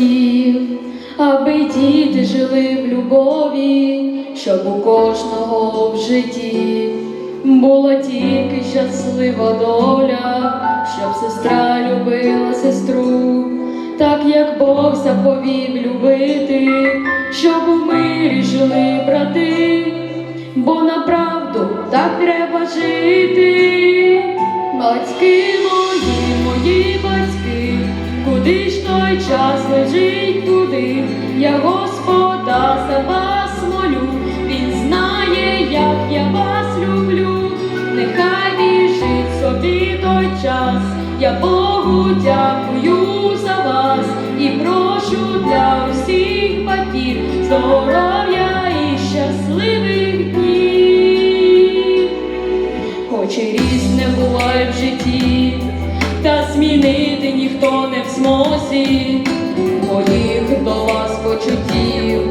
хотів, аби діти жили в любові, щоб у кожного в житті була тільки щаслива доля, щоб сестра любила сестру, так як Бог заповів любити, щоб у мирі жили брати, бо на правду так треба жити. Батьки мої, куди ж той час лежить туди, я Господа за вас молю, Він знає, як я вас люблю, нехай біжить собі той час, я Богу дякую за вас і прошу для усіх батьків здоров'я і щасливих днів. Хоч і різне буває в житті, та змінити ніхто не в змозі, моїх до вас почуттів,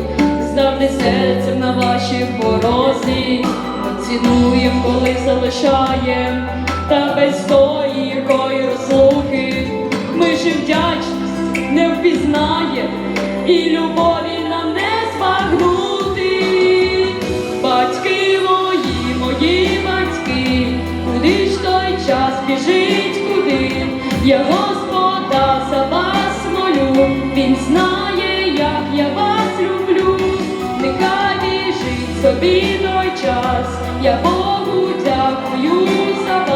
завжди серцем на вашій порозі, ми цінуєм, коли залишаєм, та без тої якої розлуки, ми ж вдячність не впізнаєм, і любові Я Господа за вас молю, Він знає, як я вас люблю, нехай біжить собі той час, я Богу дякую за вас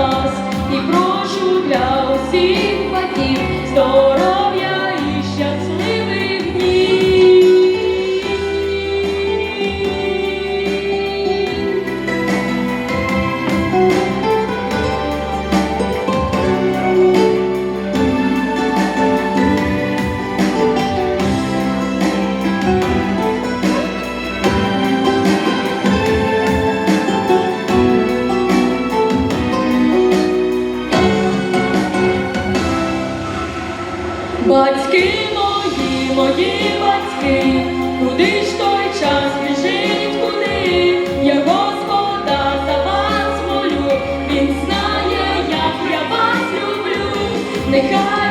Батьки мої, мої батьки, куди ж той час біжить, куди я Господа за вас молю, він знає, як я вас люблю. Нехай